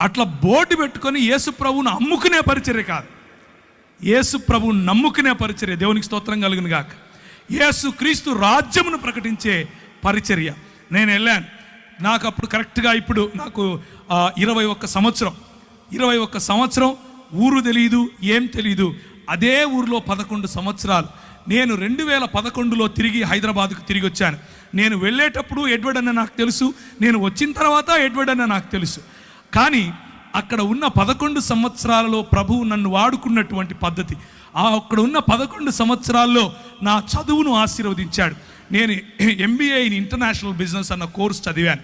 అట్లా బోర్డు పెట్టుకొని యేసు ప్రభువును అమ్ముకునే పరిచర్య కాదు. యేసు ప్రభువును నమ్ముకునే పరిచర్య దేవునికి స్తోత్రం కలిగిన గాక. యేసు క్రీస్తు రాజ్యమును ప్రకటించే పరిచర్య. నేను వెళ్ళాను. నాకు అప్పుడు కరెక్ట్గా ఇప్పుడు నాకు ఇరవై ఒక్క సంవత్సరం. ఇరవై ఒక్క సంవత్సరం ఊరు తెలియదు ఏం తెలియదు అదే ఊరిలో పదకొండు సంవత్సరాలు. నేను రెండు వేల పదకొండులో తిరిగి హైదరాబాద్కు తిరిగి వచ్చాను. నేను వెళ్ళేటప్పుడు ఎడ్వర్డ్ అన్న నాకు తెలుసు. నేను వచ్చిన తర్వాత ఎడ్వర్డ్ అన్న నాకు తెలుసు. కానీ అక్కడ ఉన్న పదకొండు సంవత్సరాలలో ప్రభువు నన్ను వాడుకున్నటువంటి పద్ధతి. ఆ అక్కడ ఉన్న పదకొండు సంవత్సరాల్లో నా చదువును ఆశీర్వదించాడు. నేను ఎంబీఏ ఇన్ ఇంటర్నేషనల్ బిజినెస్ అన్న కోర్స్ చదివాను.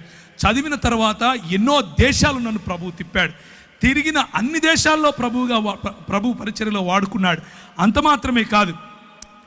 చదివిన తర్వాత ఎన్నో దేశాలు నన్ను ప్రభువు తిప్పాడు. తిరిగిన అన్ని దేశాల్లో ప్రభువుగా ప్రభు పరిచర్యలో వాడుకున్నాడు. అంత మాత్రమే కాదు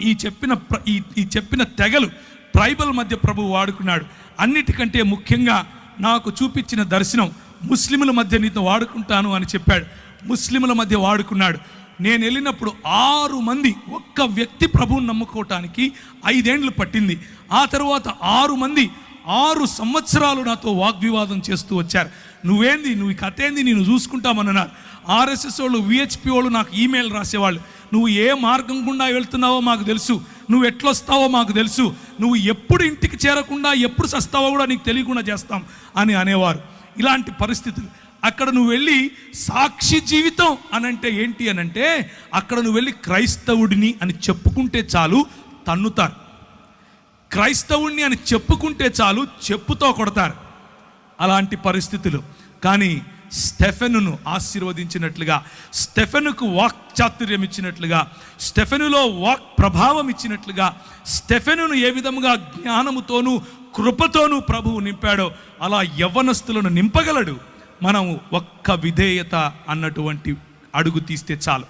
ఈ చెప్పిన ప్ర- ఈ ఈ చెప్పిన తెగలు ట్రైబల్ మధ్య ప్రభు వాడుకున్నాడు. అన్నిటికంటే ముఖ్యంగా నాకు చూపించిన దర్శనం ముస్లిముల మధ్య నీతో వాడుకుంటాను అని చెప్పాడు. ముస్లిముల మధ్య వాడుకున్నాడు. నేను వెళ్ళినప్పుడు ఆరు మంది ఒక్క వ్యక్తి ప్రభువుని నమ్ముకోవటానికి ఐదేండ్లు పట్టింది. ఆ తర్వాత ఆరు మంది ఆరు సంవత్సరాలు నాతో వాగ్వివాదం చేస్తూ వచ్చారు. నువ్వేంది? నువ్వు కథేంది? కథ ఏంది నేను చూసుకుంటామన్నారు. ఆర్ఎస్ఎస్ వాళ్ళు విహెచ్పి వాళ్ళు నాకు ఈమెయిల్ రాసేవాళ్ళు. నువ్వు ఏ మార్గం గుండా వెళ్తున్నావో మాకు తెలుసు. నువ్వు ఎట్లొస్తావో మాకు తెలుసు. నువ్వు ఎప్పుడు ఇంటికి చేరకుండా ఎప్పుడు సస్తావో కూడా నీకు తెలియకుండా చేస్తాం అని అనేవారు. ఇలాంటి పరిస్థితులు. అక్కడ నువ్వు వెళ్ళి సాక్షి జీవితం అనంటే ఏంటి అని అంటే అక్కడ నువ్వు వెళ్ళి క్రైస్తవుడిని అని చెప్పుకుంటే చాలు తన్నుతారు. క్రైస్తవుణ్ణి అని చెప్పుకుంటే చాలు చెప్పుతో కొడతారు. అలాంటి పరిస్థితులు. కానీ స్టెఫెనును ఆశీర్వదించినట్లుగా స్టెఫెనుకు వాక్ చాతుర్యం ఇచ్చినట్లుగా స్టెఫెనులో వాక్ ప్రభావం ఇచ్చినట్లుగా స్టెఫెనును ఏ విధముగా జ్ఞానముతోనూ కృపతోనూ ప్రభువు నింపాడో అలా యవ్వనస్తులను నింపగలడు. మనం ఒక్క విధేయత అన్నటువంటి అడుగు తీస్తే చాలు.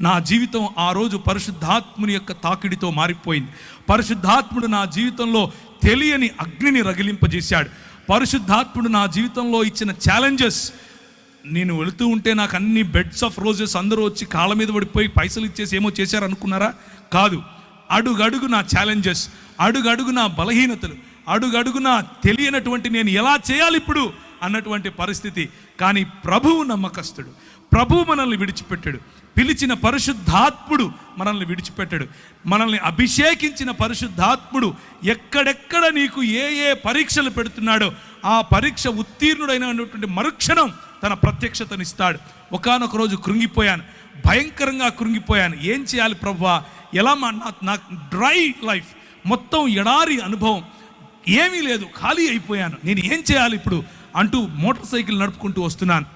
నా జీవితం ఆ రోజు పరిశుద్ధాత్ముని యొక్క తాకిడితో మారిపోయింది. పరిశుద్ధాత్ముడు నా జీవితంలో తెలియని అగ్నిని రగిలింపజేశాడు. పరిశుద్ధాత్ముడు నా జీవితంలో ఇచ్చిన ఛాలెంజెస్ నేను వెళుతూ ఉంటే నాకు అన్ని బెడ్స్ ఆఫ్ రోజెస్ అందరూ వచ్చి కాళ్ళ మీద పడిపోయి పైసలు ఇచ్చేసి ఏమో చేశారు అనుకున్నారా కాదు. అడుగడుగు నా ఛాలెంజెస్ అడుగడుగు నా బలహీనతలు అడుగడుగున తెలియనటువంటి నేను ఎలా చేయాలి ఇప్పుడు అన్నటువంటి పరిస్థితి. కానీ ప్రభువు నమ్మకస్తుడు. ప్రభువు మనల్ని విడిచిపెట్టాడు. పిలిచిన పరిశుద్ధాత్ముడు మనల్ని విడిచిపెట్టాడు. మనల్ని అభిషేకించిన పరిశుద్ధాత్ముడు ఎక్కడెక్కడ నీకు ఏ ఏ పరీక్షలు పెడుతున్నాడో ఆ పరీక్ష ఉత్తీర్ణుడైనటువంటి మరుక్షణం తన ప్రత్యక్షతనిస్తాడు. ఒకానొక రోజు కృంగిపోయాను. భయంకరంగా కృంగిపోయాను. ఏం చేయాలి ప్రభువా? ఎలా మా నా- నాకు డ్రై లైఫ్? మొత్తం ఎడారి అనుభవం. ఏమీ లేదు ఖాళీ అయిపోయాను. నేను ఏం చేయాలి ఇప్పుడు? అంటూ మోటార్ సైకిల్ నడుపుకుంటూ వస్తున్నాను.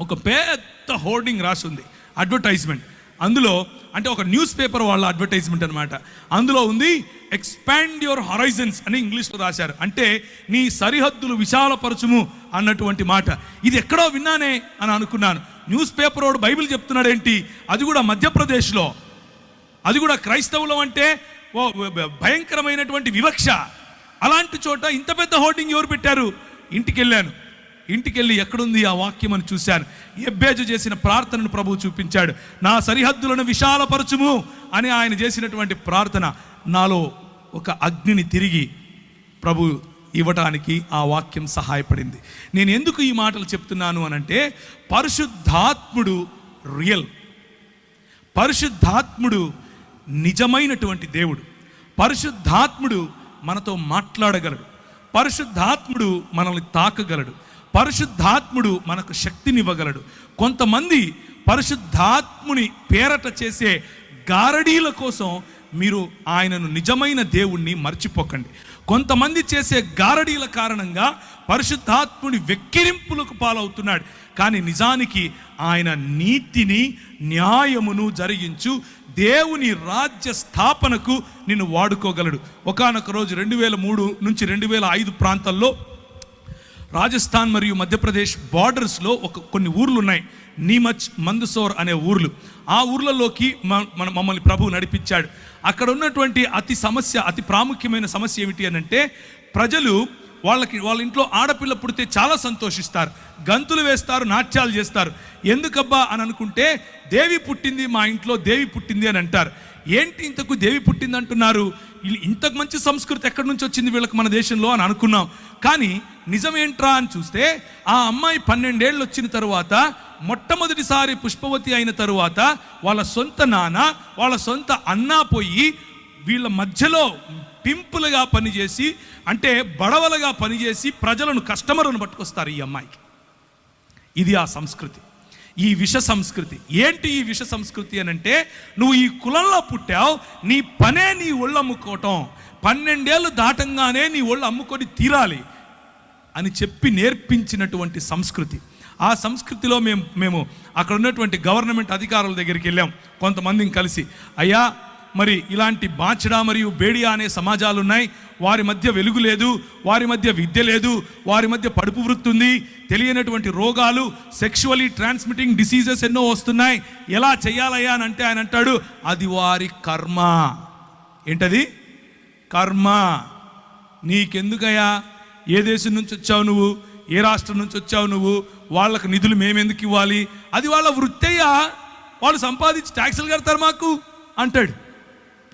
ఒక పెద్ద హోర్డింగ్ రాసి ఉంది. అడ్వర్టైజ్మెంట్. అందులో అంటే ఒక న్యూస్ పేపర్ వాళ్ళ అడ్వర్టైజ్మెంట్ అనమాట అందులో ఉంది ఎక్స్పాండ్ యువర్ హొరైజన్స్ అని ఇంగ్లీష్లో రాశారు. అంటే నీ సరిహద్దులు విశాలపరచుము అన్నటువంటి మాట. ఇది ఎక్కడో విన్నానే అని అనుకున్నాను. న్యూస్ పేపర్ వాడు బైబిల్ చెప్తున్నాడు ఏంటి అది కూడా మధ్యప్రదేశ్లో. అది కూడా క్రైస్తవులం అంటే ఓ భయంకరమైనటువంటి వివక్ష. అలాంటి చోట ఇంత పెద్ద హోర్డింగ్ ఎవరు పెట్టారు? ఇంటికి వెళ్ళాను ఇంటికి వెళ్ళి ఎక్కడుంది ఆ వాక్యం అని చూశాను. ఎబ్బేజు చేసిన ప్రార్థనను ప్రభువు చూపించాడు. నా సరిహద్దులను విశాలపరచుము అని ఆయన చేసినటువంటి ప్రార్థన. నాలో ఒక అగ్నిని తిరిగి ప్రభు ఇవ్వటానికి ఆ వాక్యం సహాయపడింది. నేను ఎందుకు ఈ మాటలు చెప్తున్నాను అనంటే పరిశుద్ధాత్ముడు రియల్. పరిశుద్ధాత్ముడు నిజమైనటువంటి దేవుడు. పరిశుద్ధాత్ముడు మనతో మాట్లాడగలడు. పరిశుద్ధాత్ముడు మనల్ని తాకగలడు. పరిశుద్ధాత్ముడు మనకు శక్తినివ్వగలడు. కొంతమంది పరిశుద్ధాత్ముని పేరట చేసే గారడీల కోసం మీరు ఆయనను నిజమైన దేవుణ్ణి మర్చిపోకండి. కొంతమంది చేసే గారడీల కారణంగా పరిశుద్ధాత్ముని వెక్కిరింపులకు పాలవుతున్నాడు. కానీ నిజానికి ఆయన నీతిని న్యాయమును జరిగించు దేవుని రాజ్య స్థాపనకు నిన్ను వాడుకోగలడు. ఒకానొక రోజు రెండు వేల మూడు నుంచి రెండు వేల ఐదు ప్రాంతాల్లో రాజస్థాన్ మరియు మధ్యప్రదేశ్ బార్డర్స్లో ఒక కొన్ని ఊర్లు ఉన్నాయి నీమచ్ మందుసోర్ అనే ఊర్లు. ఆ ఊర్లలోకి మన మమ్మల్ని ప్రభువు నడిపించాడు. అక్కడ ఉన్నటువంటి అతి సమస్య అతి ప్రాముఖ్యమైన సమస్య ఏమిటి అని అంటే ప్రజలు వాళ్ళకి వాళ్ళ ఇంట్లో ఆడపిల్ల పుడితే చాలా సంతోషిస్తారు. గంతులు వేస్తారు నాట్యాలు చేస్తారు. ఎందుకబ్బా అని అనుకుంటే దేవి పుట్టింది మా ఇంట్లో దేవి పుట్టింది అని అంటారు. ఏంటి ఇంతకు దేవి పుట్టిందంటున్నారు? ఇంతకు మంచి సంస్కృతి ఎక్కడి నుంచి వచ్చింది వీళ్ళకి మన దేశంలో అని అనుకున్నాం. కానీ నిజమేంట్రా అని చూస్తే ఆ అమ్మాయి పన్నెండేళ్ళు వచ్చిన తరువాత మొట్టమొదటిసారి పుష్పవతి అయిన తరువాత వాళ్ళ సొంత నాన్న వాళ్ళ సొంత అన్నా పోయి వీళ్ళ మధ్యలో పింపులుగా పనిచేసి అంటే బడవలుగా పనిచేసి ప్రజలను కస్టమర్లను పట్టుకొస్తారు ఈ అమ్మాయికి. ఇది ఆ సంస్కృతి. ఈ విష సంస్కృతి. ఏంటి ఈ విష సంస్కృతి అని అంటే నువ్వు ఈ కులంలో పుట్టావు నీ పనే నీ ఒళ్ళు అమ్ముకోవటం. పన్నెండేళ్ళు దాటంగానే నీ ఒళ్ళు అమ్ముకొని తీరాలి అని చెప్పి నేర్పించినటువంటి సంస్కృతి. ఆ సంస్కృతిలో మేము మేము అక్కడ ఉన్నటువంటి గవర్నమెంట్ అధికారుల దగ్గరికి వెళ్ళాం. కొంతమందిని కలిసి అయ్యా మరి ఇలాంటి బాచడా మరియు బేడియా అనే సమాజాలు ఉన్నాయి వారి మధ్య వెలుగు లేదు వారి మధ్య విద్య లేదు వారి మధ్య పడుపు వృత్తి ఉంది తెలియనటువంటి రోగాలు సెక్షువలీ ట్రాన్స్మిటింగ్ డిసీజెస్ ఎన్నో వస్తున్నాయి. ఎలా చేయాలయ్యా అని అంటే ఆయన అంటాడు అది వారి కర్మ. ఏంటది? కర్మ. నీకెందుకయ్యా? ఏ దేశం నుంచి వచ్చావు నువ్వు? ఏ రాష్ట్రం నుంచి వచ్చావు నువ్వు? వాళ్ళకు నిధులు మేమెందుకు ఇవ్వాలి? అది వాళ్ళ వృత్తయ్యా. వాళ్ళు సంపాదించి ట్యాక్సులు కడతారు మాకు అంటాడు.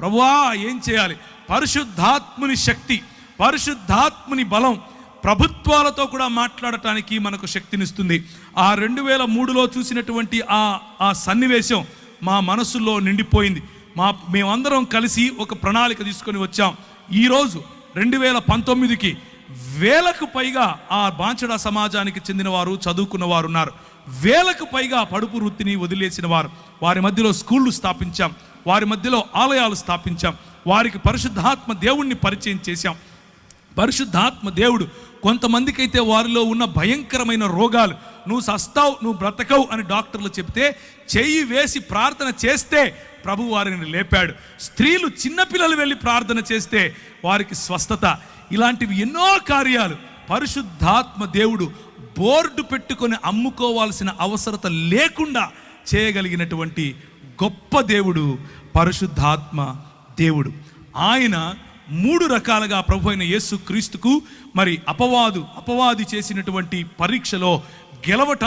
ప్రభువా ఏం చేయాలి? పరిశుద్ధాత్ముని శక్తి పరిశుద్ధాత్ముని బలం ప్రభుత్వాలతో కూడా మాట్లాడటానికి మనకు శక్తినిస్తుంది. ఆ రెండు వేల మూడులో చూసినటువంటి ఆ ఆ సన్నివేశం మా మనసులో నిండిపోయింది. మా మేమందరం కలిసి ఒక ప్రణాళిక తీసుకొని వచ్చాం. ఈరోజు రెండు వేల పంతొమ్మిదికి వేలకు పైగా ఆ బాంచడా సమాజానికి చెందిన వారు చదువుకున్న వారు ఉన్నారు వేలకు పైగా పడుపు వృత్తిని వదిలేసిన వారు. వారి మధ్యలో స్కూళ్ళు స్థాపించాం. వారి మధ్యలో ఆలయాలు స్థాపించాం. వారికి పరిశుద్ధాత్మ దేవుణ్ణి పరిచయం చేశాం. పరిశుద్ధాత్మ దేవుడు కొంతమందికైతే వారిలో ఉన్న భయంకరమైన రోగాలు నువ్వు సస్తావు నువ్వు బ్రతకవు అని డాక్టర్లు చెప్తే చెయ్యి వేసి ప్రార్థన చేస్తే ప్రభు వారిని లేపాడు. స్త్రీలు చిన్నపిల్లలు వెళ్ళి ప్రార్థన చేస్తే వారికి స్వస్థత. ఇలాంటివి ఎన్నో కార్యాలు. పరిశుద్ధాత్మ దేవుడు బోర్డు పెట్టుకొని అమ్ముకోవాల్సిన అవసరత లేకుండా చేయగలిగినటువంటి గొప్ప దేవుడు పరిశుద్ధాత్మ దేవుడు. ఆయన మూడు రకాలుగా ప్రభు అయిన యేసు క్రీస్తుకు మరి అపవాదు అపవాది చేసినటువంటి పరీక్షలో గెలవట